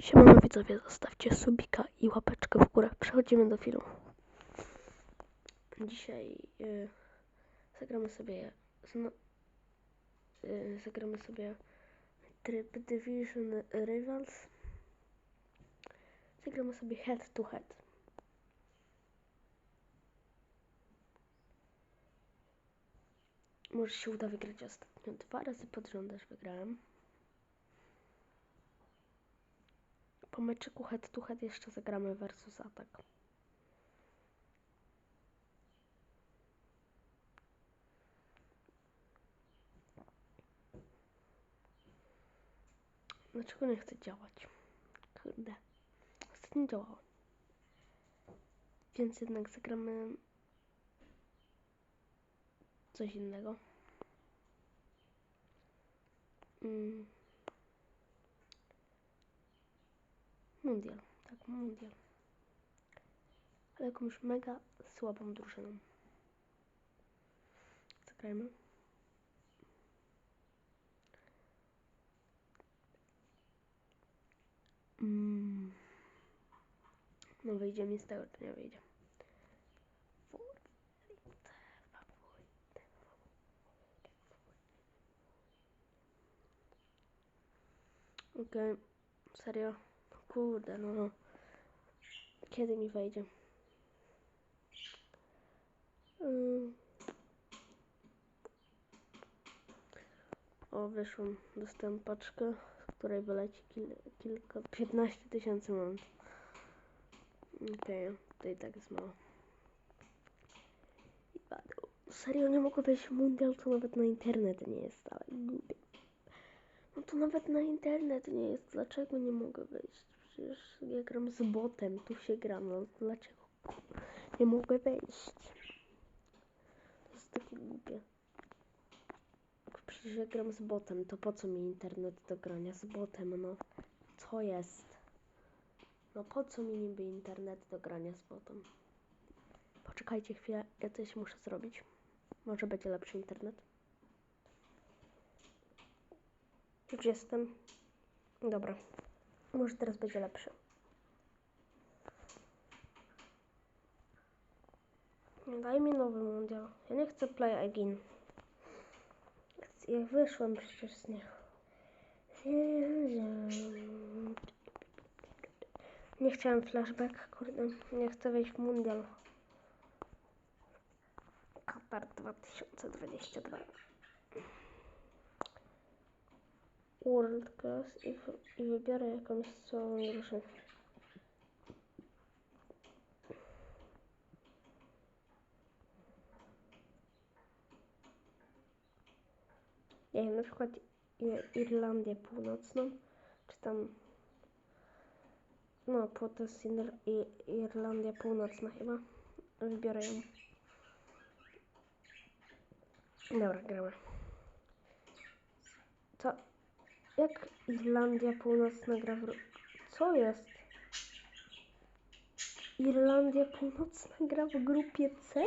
Siemano widzowie, zostawcie subika i łapeczkę w górę. Przechodzimy do filmu. Dzisiaj y, zagramy sobie zno, y, zagramy sobie tryb Division Rivals. Zagramy sobie head to head. Może się uda wygrać ostatnio. Dwa razy pod rząd wygrałem. Po meczyku head to head jeszcze zagramy versus atak. Dlaczego nie chce działać? Kurde. Ostatnio działało. Więc jednak zagramy coś innego. Mm. Mundial, tak, mundial. Ale jakąś mega słabą drużyną. Zagrajmy. Mm. No wyjdzie mi z tego, czy nie wyjdzie. Okej, serio. Kurde, no. Kiedy mi wejdzie? Ym. O, wyszłam. Dostałem paczkę, z której wyleci kil, kilka, 15 tysięcy mont. Okej, to i tak jest mało. I padł. Serio, nie mogę wejść w mundial, to nawet na internet nie jest, ale głupie. No to nawet na internet nie jest. Dlaczego nie mogę wejść? Przecież ja gram z botem, tu się gra, no dlaczego nie mogę wejść? To jest takie głupie. Przecież ja gram z botem, to po co mi internet do grania z botem, no? Co jest? No po co mi niby internet do grania z botem? Poczekajcie chwilę, ja coś muszę zrobić. Może będzie lepszy internet. Już jestem. Dobra. Może teraz będzie lepszy. Daj mi nowy mundial. Ja nie chcę play again. Jak wyszłem przecież z niego. Nie chciałem flashback, kurde. Nie chcę wejść w mundial. Katar 2022. World Class i, i wybiorę jakąś słabą drużynę. Nie wiem, na przykład Irlandię Północną, czy tam... No, po to jest Ir- Irlandia Północna chyba. Wybiorę ją. Dobra, gramy. Co? Jak Irlandia Północna gra w... Co jest? Irlandia Północna gra w grupie C?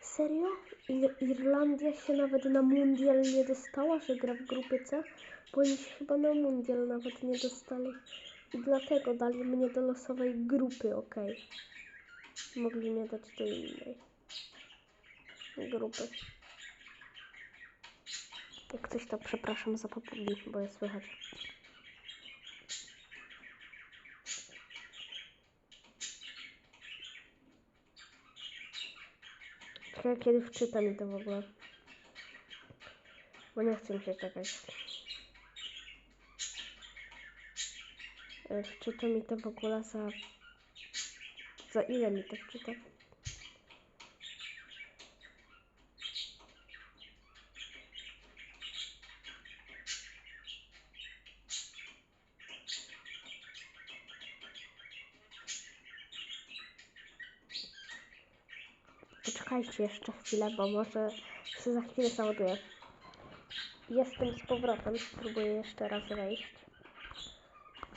Serio? Ir Irlandia się nawet na mundial nie dostała, że gra w grupie C? Bo oni się chyba na mundial nawet nie dostali. I dlatego dali mnie do losowej grupy, okej. Mogli mnie dać do innej grupy. Jak coś to przepraszam za popudnie, bo jest słychać. Czekaj, kiedy wczyta mi to w ogóle. Bo nie chcę się czekać. E, Wczyta mi to w ogóle za... Za ile mi to wczyta? Poczekajcie jeszcze chwilę, bo może się za chwilę załaduje. Jestem z powrotem, spróbuję jeszcze raz wejść.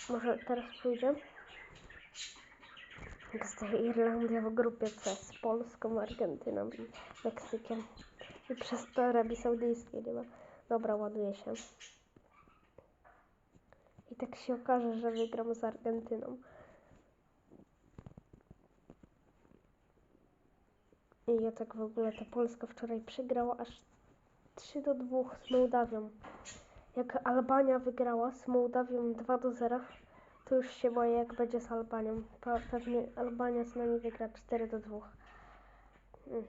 Może teraz pójdzie? Irlandia w grupie C z Polską, Argentyną i Meksykiem. I przez to Arabii Saudyjskiej chyba. Dobra, ładuje się. I tak się okaże, że wygram z Argentyną. I ja tak w ogóle, ta Polska wczoraj przegrała aż 3 do 2 z Mołdawią. Jak Albania wygrała z Mołdawią 2 do 0, to już się boję, jak będzie z Albanią. Pewnie Albania z nami wygra 4 do 2. Mm,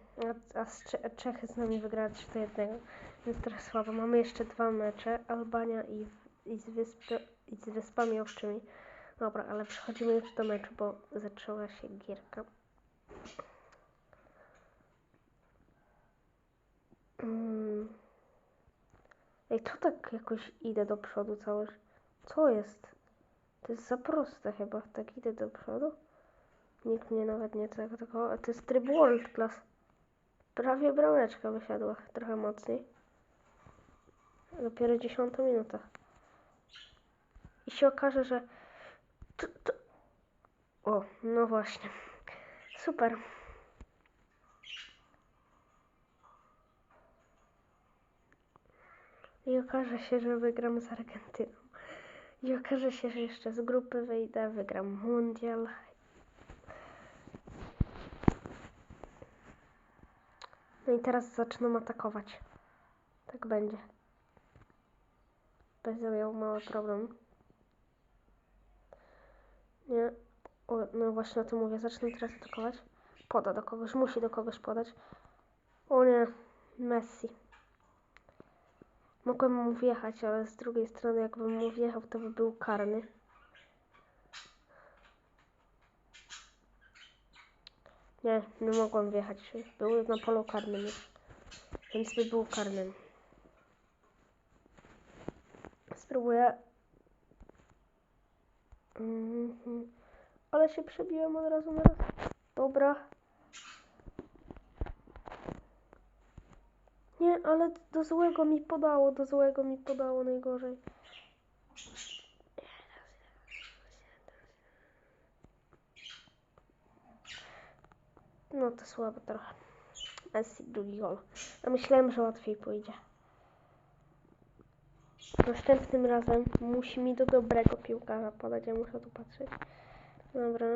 A, z Cze- Czechy z nami wygrała 3 do 1. Więc trochę słabo. Mamy jeszcze dwa mecze. Albania i, i, z, Wyspy, i z Wyspami Owczymi. Dobra, ale przechodzimy już do meczu, bo zaczęła się gierka. Mm. Ej, to tak jakoś idę do przodu cały. Co jest? To jest za proste chyba. Tak idę do przodu. Nikt mnie nawet nie tego. A to jest tryb World Class. Prawie brameczka wysiadła. Trochę mocniej. Dopiero dziesiąta minuta. I się okaże, że. To, to... O, no właśnie. Super. I okaże się, że wygram z Argentyną. I okaże się, że jeszcze z grupy wyjdę, wygram mundial. No i teraz zaczną atakować. Tak będzie. Będę miał mały problem. Nie. O, no właśnie o tym mówię. Zacznę teraz atakować. Poda do kogoś. Musi do kogoś podać. O nie. Messi. Mogłem mu wjechać, ale z drugiej strony jakbym mu wjechał, to by był karny. Nie, nie mogłem wjechać. Był na polu karnym. Więc by był karnym. Spróbuję. Mhm. Ale się przebiłem od razu na raz. Dobra. Nie, ale do złego mi podało, do złego mi podało najgorzej. No to słabo trochę. Messi drugi gol. A myślałem, że łatwiej pójdzie. Następnym razem musi mi do dobrego piłkarza podać, ja muszę tu patrzeć. Dobra.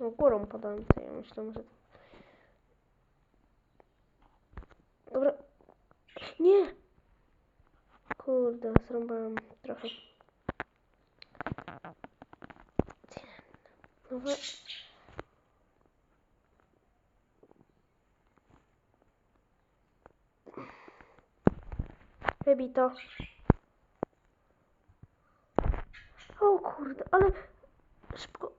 O, górą podałem, to ja myślę, że... Dobra. Nie! Kurde, zrąbałem trochę. Dobra. Wybij to. O kurde, ale szybko.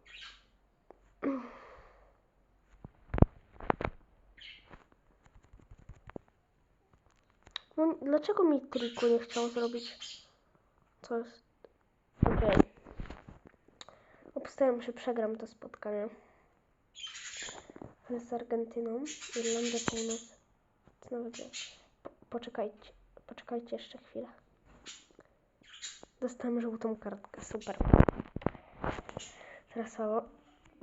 No, dlaczego mi triku nie chciał zrobić? Co jest? Okej. Obstawiam, że przegram to spotkanie. Z Argentyną, Irlandia Północ. Co nawet. Po, poczekajcie, poczekajcie jeszcze chwilę. Dostałem żółtą kartkę, super. Teraz słabo.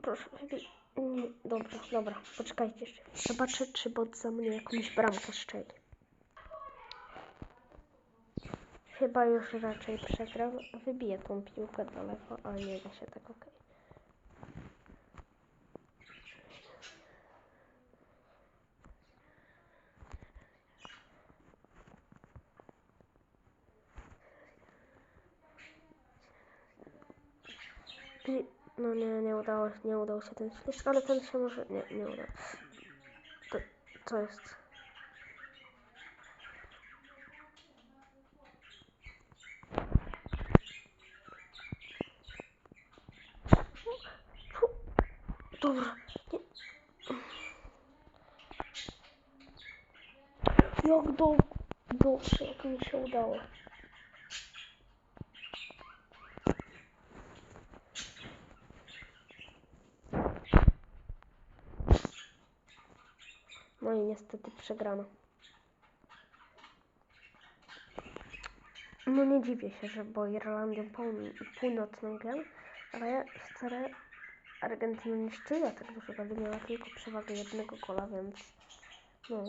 Proszę, wybij. Nie, dobra, dobra, poczekajcie jeszcze. Zobaczę, czy bot za mnie jakąś bramkę strzeli. Chyba już raczej przegrał. Wybiję tą piłkę daleko, ale nie da się tak. I- No nie, nie udało, nie udał się ten ślizg, ale ten się może... Nie, nie udało. To, to jest... Fu. Dobra. Nie. Jak do... Dobrze, jak mi się udało. No i niestety przegrano. No nie dziwię się, że bo Irlandią Pół- Północną gram, ale wcale Argentyna nie szczyła tak dużo goli, miała tylko przewagę jednego gola, więc no.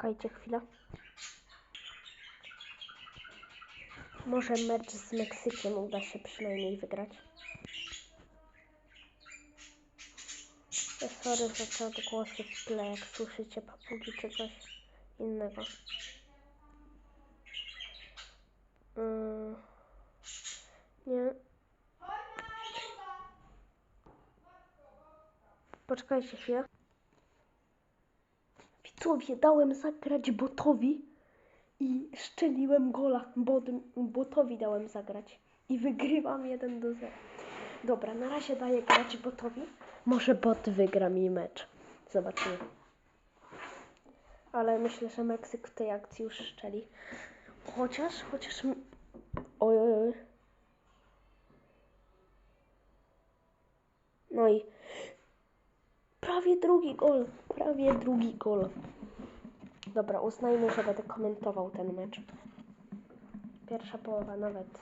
Poczekajcie chwilę. Może mecz z Meksykiem uda się przynajmniej wygrać. Ja sorry za te odgłosy w tle, jak słyszycie papugi czy coś innego. Yy, nie. Poczekajcie chwilę. Widzowie, dałem zagrać botowi i szczeliłem gola. Bot, botowi dałem zagrać. I wygrywam 1 do 0. Dobra, na razie daję grać botowi. Może bot wygra mi mecz. Zobaczymy. Ale myślę, że Meksyk w tej akcji już szczeli. Chociaż, chociaż... Oj, oj, oj. No i prawie drugi gol. Prawie drugi gol. Dobra, uznajmy, że będę komentował ten mecz. Pierwsza połowa nawet.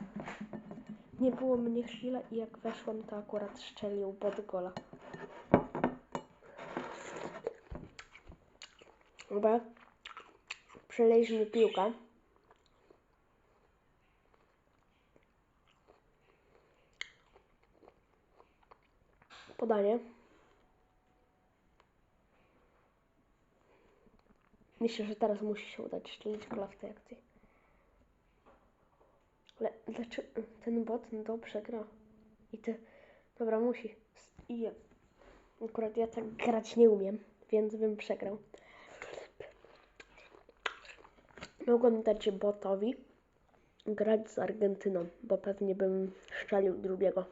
Nie było mnie chwilę i jak weszłam, to akurat szczelił pod gola. Dobra. Przeleźmy piłkę. Podanie. Myślę, że teraz musi się udać szczelić gola w tej akcji. Ale dlaczego ten bot dobrze gra? I ty. Dobra, musi. I ja. Akurat ja tak grać nie umiem, więc bym przegrał. Mogłem dać botowi grać z Argentyną, bo pewnie bym szczelił drugiego.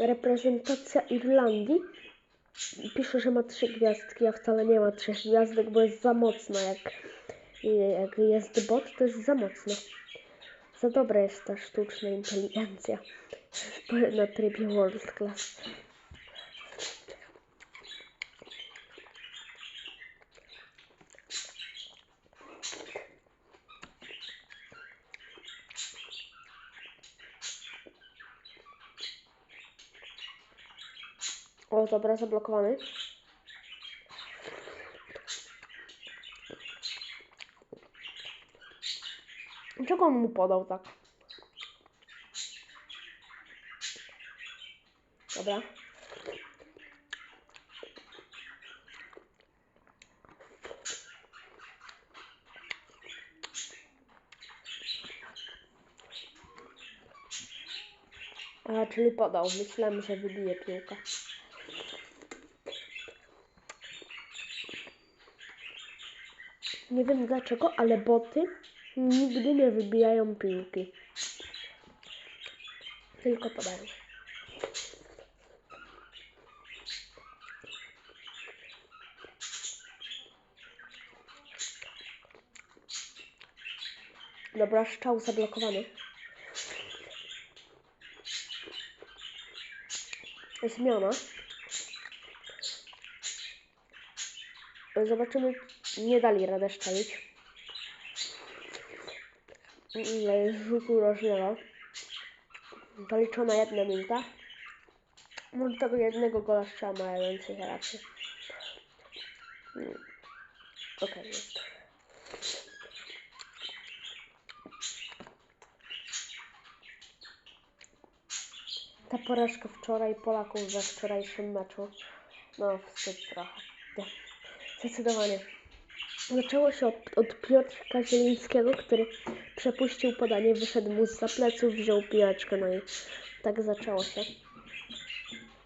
Reprezentacja Irlandii pisze, że ma trzy gwiazdki, a wcale nie ma trzech gwiazdek, bo jest za mocno. Jak, jak jest bot, to jest za mocno. Za dobra jest ta sztuczna inteligencja na trybie World Class. O, dobra, zablokowany. Czego on mu podał tak? Dobra. A, czyli podał. Myślałem, że wybije piłkę. Nie wiem dlaczego, ale boty nigdy nie wybijają piłki. Tylko podają. Dobra, szczał zablokowany. Zmiana. Zobaczymy. Nie dali radę szczelić. Rzutu rożnego. Zaliczona jedna minuta. Może tego jednego gola strzała ma więcej racji. Okej, jest. Ta porażka wczoraj Polaków we wczorajszym meczu. No, wstyd trochę. Nie. Zdecydowanie. Zaczęło się od, od Piotrka Zielińskiego, który przepuścił podanie, wyszedł mu za pleców, wziął piłeczkę, no i tak zaczęło się.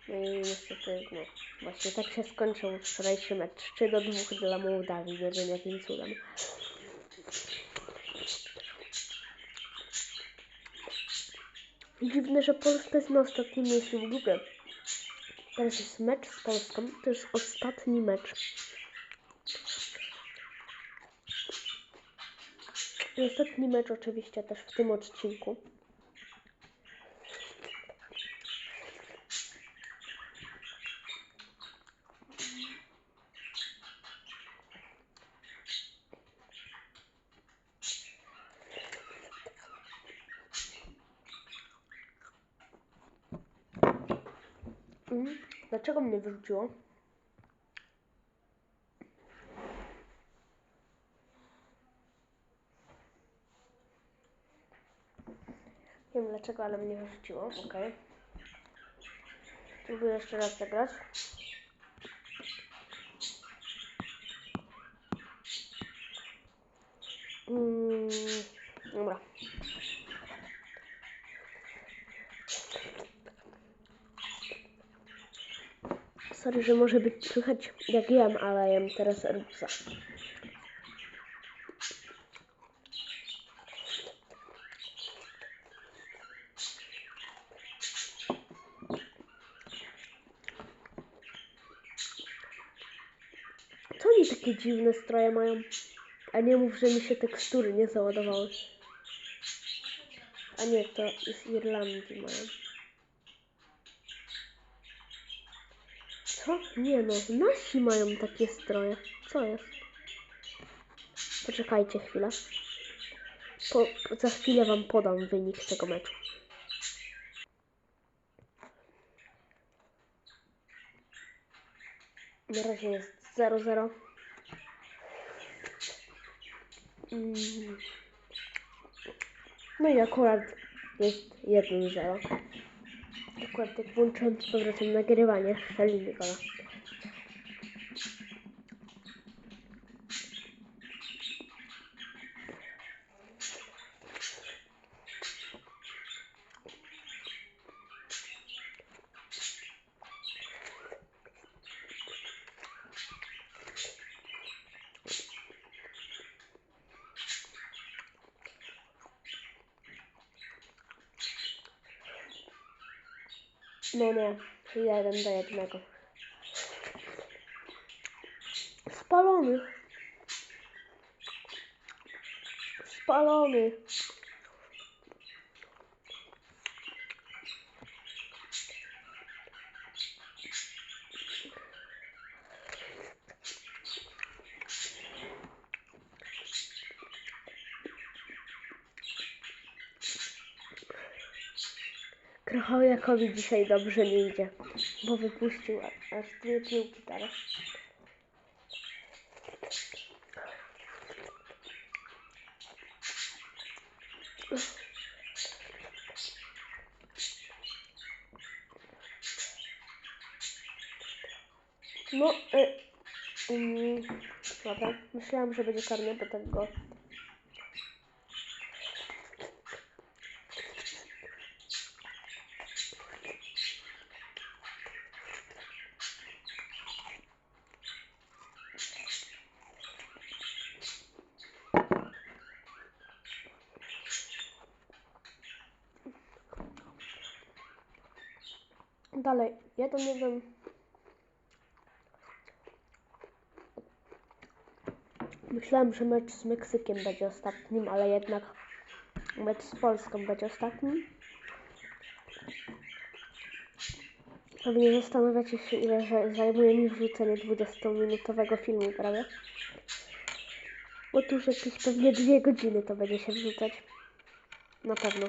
No i niestety, no, właśnie tak się skończył wczorajszy mecz. 3 do 2 dla Mołdawii, nie wiem jakim cudem. Dziwne, że Polska jest na ostatnim miejscu w grupie. Teraz jest mecz z Polską, to jest ostatni mecz. I ostatni mecz oczywiście też w tym odcinku. Mm, dlaczego mnie wyrzuciło? Dlaczego, ale mnie wyrzuciło. Okej. Spróbuję jeszcze raz zagrać. Mm, dobra. Sorry, że może być słychać jak jem, ale jem teraz rupsa. Takie dziwne stroje mają? A nie mów, że mi się tekstury nie załadowały. A nie, to z Irlandii mają. Co? Nie no, nasi mają takie stroje. Co jest? Poczekajcie chwilę. Po, za chwilę wam podam wynik tego meczu. Na razie jest 0-0. Mm. No i akurat jest 1-0. Akurat jak włączyłem z powrotem nagrywanie, strzelili gola. No nie, jeden do jednego. Spalony. Spalony. Krychowiakowi dzisiaj dobrze nie idzie, bo wypuścił aż dwie piłki teraz. No, y, mm, myślałam, że będzie karny, bo tak go Dalej, jeden jeden. Myślałem, że mecz z Meksykiem będzie ostatnim, ale jednak mecz z Polską będzie ostatnim. Pewnie zastanawiacie się, ile zajmuje mi wrzucenie 20-minutowego filmu prawie. Otóż jakieś pewnie dwie godziny to będzie się wrzucać. Na pewno.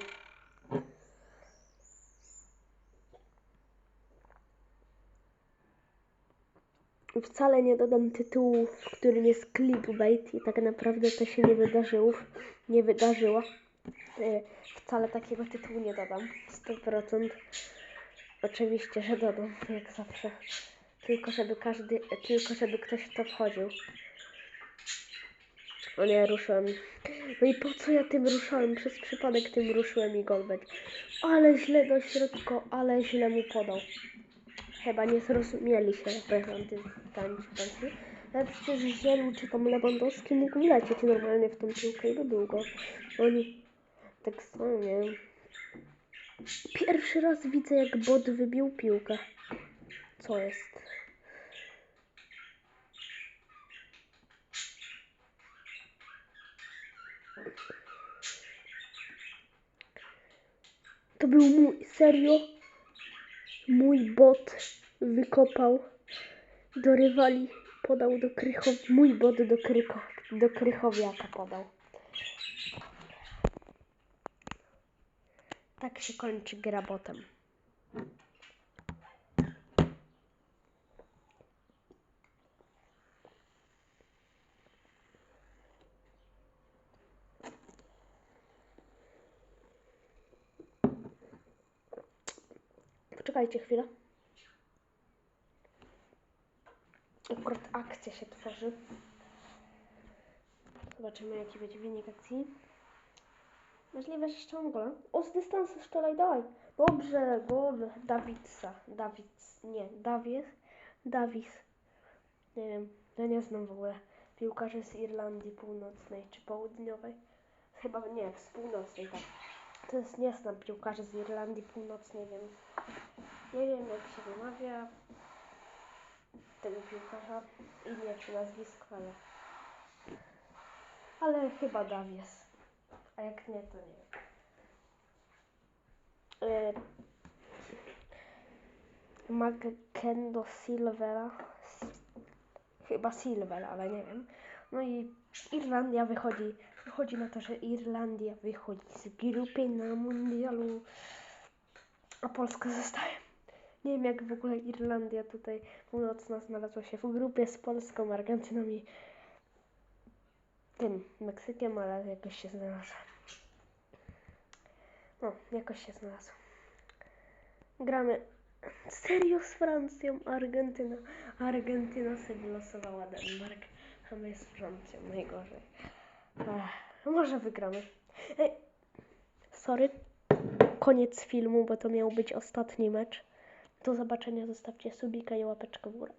Wcale nie dodam tytułu, w którym jest clickbait i tak naprawdę to się nie wydarzyło. Nie wydarzyło. E, Wcale takiego tytułu nie dodam. 100%. Oczywiście, że dodam, jak zawsze. Tylko żeby każdy, tylko żeby ktoś w to wchodził. O nie, ruszyłem. No i po co ja tym ruszałem? Przez przypadek tym ruszyłem i gol będzie. Ale źle do środka, ale źle mu podał. Chyba nie zrozumieli się reprezentanci. Ale przecież Zielu czy tam Lewandowski mógł wlecieć normalnie w tą piłkę i by był go. Oni tak samo, nie. Pierwszy raz widzę jak bot wybił piłkę. Co jest? To był mój, serio? Mój bot wykopał do rywali, podał do Krychow, mój bot do, kryko, do Krychowiaka podał. Tak się kończy gra botem. Poczekajcie chwilę. Akurat akcja się tworzy. Zobaczymy, jaki będzie wynik akcji. Możliwe, że jeszcze mam gola. O, z dystansu strzelaj, dawaj. Dobrze, gol Dawidsa. Dawids, nie, Dawies. Dawis. Nie wiem, ja nie znam w ogóle piłkarzy z Irlandii Północnej czy Południowej. Chyba nie, z Północnej, tak. To jest, nie znam piłkarzy z Irlandii Północnej, więc nie wiem jak się wymawia tego piłkarza, imię czy nazwisko, ale ale chyba Dawies. A jak nie, to nie wiem. E, Magendo Silvera. Chyba Silver, ale nie wiem. No i Irlandia wychodzi. Wychodzi na to, że Irlandia wychodzi z grupy na mundialu. A Polska zostaje. Nie wiem jak w ogóle Irlandia tutaj północna znalazła się w grupie z Polską, Argentyną i tym Meksykiem, ale jakoś się znalazła. No, jakoś się znalazła. Gramy serio z Francją, Argentyna. Argentyna sobie wylosowała Denmark, a my z Francją najgorzej. Ech, może wygramy. Ej, sorry, koniec filmu, bo to miał być ostatni mecz. Do zobaczenia, zostawcie subika i łapeczkę w górę.